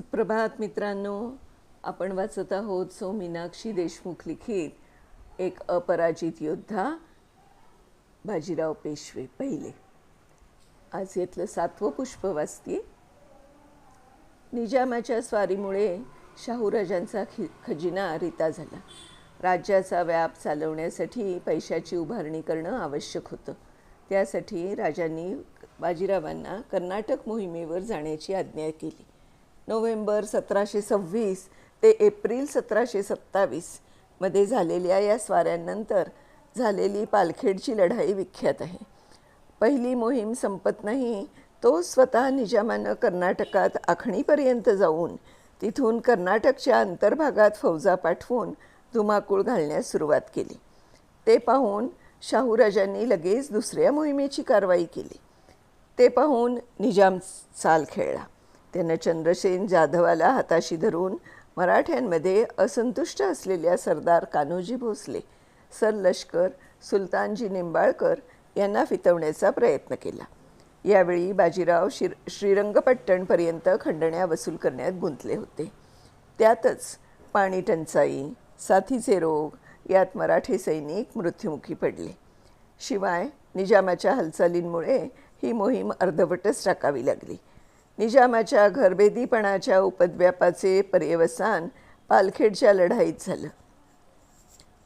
सुप्रभात मित्रांनो. आपण वाचत आहोत सो मीनाक्षी देशमुख लिखित एक अपराजित योद्धा बाजीराव पेशवे पहिले. आज यातलं सातवं पुष्प वाचते निजामाच्या स्वारीमुळे शाहूराजांचा खि खजिना रिता झाला. राज्याचा व्याप चालवण्यासाठी पैशाची उभारणी करणं आवश्यक होतं. त्यासाठी राजांनी बाजीरावांना कर्नाटक मोहिमेवर जाण्याची आज्ञा केली. नोव्हेंबर सतराशे सव्वीस ते एप्रिल सतराशे सत्तावीसमध्ये झालेल्या या स्वाऱ्यांनंतर झालेली पालखेडची लढाई विख्यात आहे. पहिली मोहीम संपत नाही तो स्वतः निजामानं कर्नाटकात आखणीपर्यंत जाऊन तिथून कर्नाटकच्या अंतर्भागात फौजा पाठवून धुमाकूळ घालण्यास सुरुवात केली. ते पाहून शाहूराजांनी लगेच दुसऱ्या मोहिमेची कारवाई केली. ते पाहून निजाम चाल खेळला. त्यानं चंद्रसेन जाधवाला हाताशी धरून मराठ्यांमध्ये असंतुष्ट असलेल्या सरदार कान्होजी भोसले सर लष्कर सुलतानजी निंबाळकर यांना फितवण्याचा प्रयत्न केला. यावेळी बाजीराव शिर श्रीरंगपट्टणपर्यंत खंडण्या वसूल करण्यात गुंतले होते. त्यातच पाणी टंचाई साथीचे रोग यात मराठी सैनिक मृत्युमुखी पडले. शिवाय निजामाच्या हालचालींमुळे ही मोहीम अर्धवटच टाकावी लागली. निजामाच्या घरभेदीपणाच्या उपद्व्यापाचे पर्यवसान पालखेडच्या लढाईत झालं.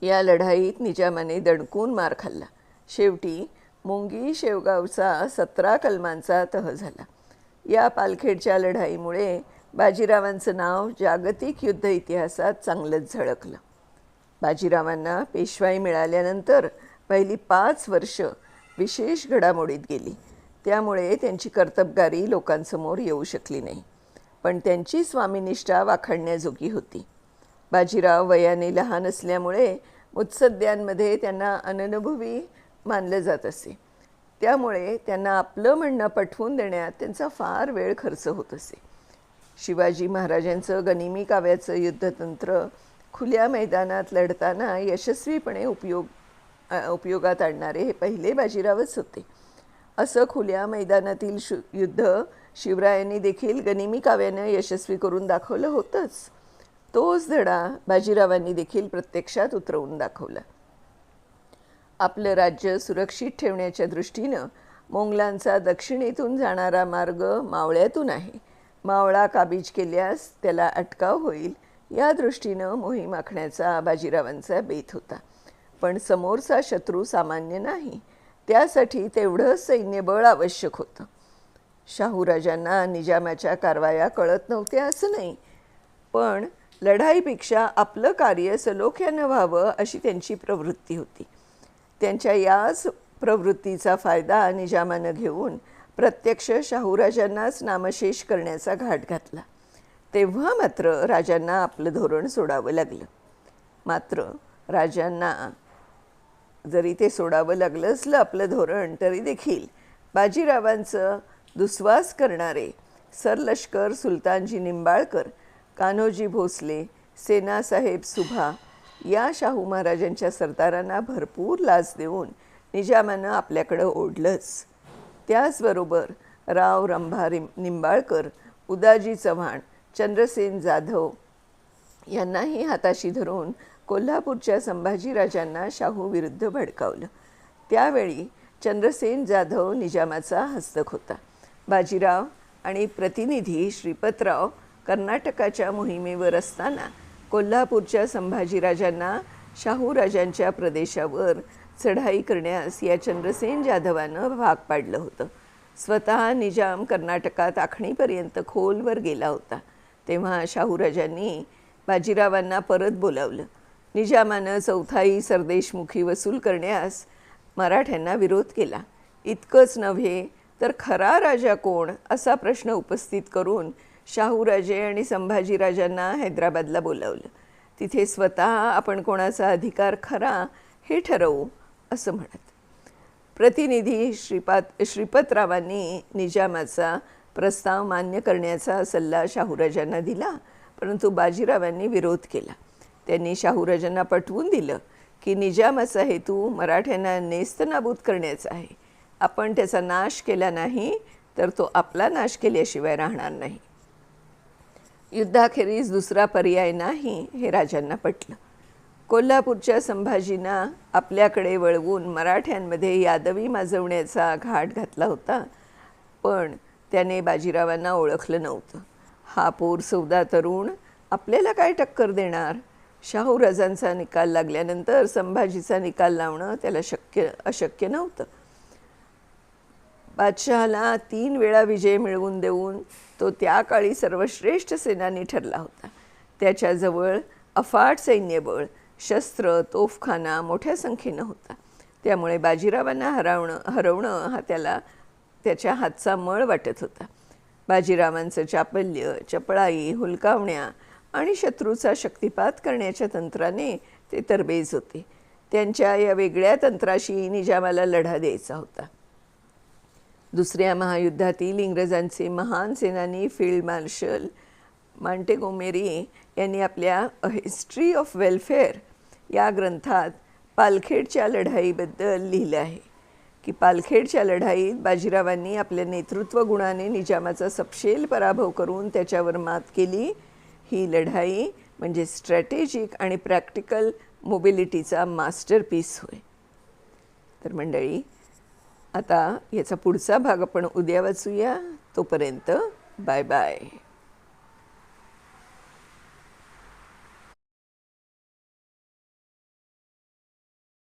या लढाईत निजामाने दणकून मार खाल्ला. शेवटी मुंगी शेवगावचा सतरा कलमांचा तह झाला. या पालखेडच्या लढाईमुळे बाजीरावांचं नाव जागतिक युद्ध इतिहासात चांगलंच झळकलं. बाजीरावांना पेशवाई मिळाल्यानंतर पहिली पाच वर्ष विशेष घडामोडीत गेली. त्यामुळे त्यांची कर्तबगारी लोकांसमोर येऊ शकली नाही. पण त्यांची स्वामीनिष्ठा वाखाणण्याजोगी होती. बाजीराव वयाने लहान असल्यामुळे मुत्सद्यांमध्ये त्यांना अननुभवी मानलं जात असे. त्यामुळे त्यांना आपलं म्हणणं पटवून देण्यात त्यांचा फार वेळ खर्च होत असे. शिवाजी महाराजांचं गनिमी काव्याचं युद्धतंत्र खुल्या मैदानात लढताना यशस्वीपणे उपयोग उपयोगात आणणारे हे पहिले बाजीरावच होते. असं खुल्या मैदानातील शु युद्ध शिवरायांनी देखील गनिमी काव्यानं यशस्वी करून दाखवलं होतंच. तोच धडा बाजीरावांनी देखील प्रत्यक्षात उतरवून दाखवला. आपलं राज्य सुरक्षित ठेवण्याच्या दृष्टीनं मोंगलांचा दक्षिणेतून जाणारा मार्ग मावळ्यातून आहे. मावळा काबीज केल्यास त्याला अटकाव होईल या दृष्टीनं मोहीम आखण्याचा बाजीरावांचा बेत होता. पण समोरचा शत्रू सामान्य नाही. त्यासाठी तेवढं सैन्यबळ आवश्यक होतं. शाहूराजांना निजामाच्या कारवाया कळत नव्हत्या असं नाही. पण लढाईपेक्षा आपलं कार्य सलोख्यानं व्हावं अशी त्यांची प्रवृत्ती होती. त्यांच्या याच प्रवृत्तीचा फायदा निजामानं घेऊन प्रत्यक्ष शाहूराजांनाच नामशेष करण्याचा घाट घातला. तेव्हा मात्र राजांना आपलं धोरण सोडावं लागलं. मात्र राजांना जरी ते सोडावं लागलं असलं आपलं धोरण तरी देखील बाजीरावांचं दुस्वास करणारे सरलष्कर सुलतानजी निंबाळकर कान्होजी भोसले सेनासाहेब सुभा या शाहू महाराजांच्या सरदारांना भरपूर लाच देऊन निजामानं आपल्याकडं ओढलंच. त्याचबरोबर राव रंभा रिम निंबाळकर उदाजी चव्हाण चंद्रसेन जाधव यांनाही हाताशी धरून कोल्हापूरच्या संभाजीराजांना शाहूविरुद्ध भडकावलं. त्यावेळी चंद्रसेन जाधव निजामाचा हस्तक होता. बाजीराव आणि प्रतिनिधी श्रीपतराव कर्नाटकाच्या मोहिमेवर असताना कोल्हापूरच्या संभाजीराजांना शाहूराजांच्या प्रदेशावर चढाई करण्यास या चंद्रसेन जाधवानं भाग पाडलं होतं. स्वतः निजाम कर्नाटकात आखणीपर्यंत खोलवर गेला होता. तेव्हा शाहूराजांनी बाजीरावांना परत बोलावलं. निजामानं चौथाई सरदेशमुखी वसूल करण्यास मराठ्यांना विरोध केला. इतकंच नव्हे तर खरा राजा कोण असा प्रश्न उपस्थित करून शाहूराजे आणि संभाजीराजांना हैदराबादला बोलावलं. तिथे स्वतः आपण कोणाचा अधिकार खरा हे ठरवू असं म्हणत. प्रतिनिधी श्रीपात श्रीपतरावांनी निजामाचा प्रस्ताव मान्य करण्याचा सल्ला शाहूराजांना दिला परंतु बाजीरावांनी विरोध केला. त्यांनी शाहूराजांना पटवून दिलं की निजामाचा हेतू मराठ्यांना नेस्तनाबूत करण्याचा आहे. आपण त्याचा नाश केला नाही तर तो आपला नाश केल्याशिवाय राहणार नाही. युद्धाखेरीज दुसरा पर्याय नाही हे राजांना पटलं. कोल्हापूरच्या संभाजींना आपल्याकडे वळवून मराठ्यांमध्ये यादवी माजवण्याचा घाट घातला होता पण त्याने बाजीरावांना ओळखलं नव्हतं. हा पोर सौदा तरुण आपल्याला काय टक्कर देणार? शाहू राजांचा निकाल लागल्यानंतर संभाजीचा निकाल लावणं त्याला शक्य अशक्य नव्हतं. बादशहाला तीन वेळा विजय मिळवून देऊन तो त्या काळी सर्वश्रेष्ठ सेनानी ठरला होता. त्याच्याजवळ अफाट सैन्यबळ शस्त्र तोफखाना मोठ्या संख्येनं होता. त्यामुळे बाजीरावांना हरवणं हरवणं हा त्याला त्याच्या हातचा मळ वाटत होता. बाजीरावांचं चापल्य चपळाई हुलकावण्या आणि शत्रूचा शक्तिपात करण्याच्या तंत्राने ते तरबेज होते. त्यांच्या या वेगळ्या तंत्राशी निजामाला लढा द्यायचा होता. दुसऱ्या महायुद्धातील इंग्रजांचे महान सेनानी फील्ड मार्शल मांटेगोमेरी यांनी आपल्या अ हिस्ट्री ऑफ वेलफेअर या ग्रंथात पालखेडच्या लढाईबद्दल लिहिलं आहे की पालखेडच्या लढाईत बाजीरावांनी आपल्या नेतृत्व गुणाने निजामाचा सपशेल पराभव करून त्याच्यावर मात केली ही लढाई म्हणजे स्ट्रॅटेजिक आणि प्रॅक्टिकल मोबिलिटीचा मास्टरपीस होय. तर मंडळी आता याचा पुढचा भाग आपण उद्या वाचूया. तोपर्यंत बाय बाय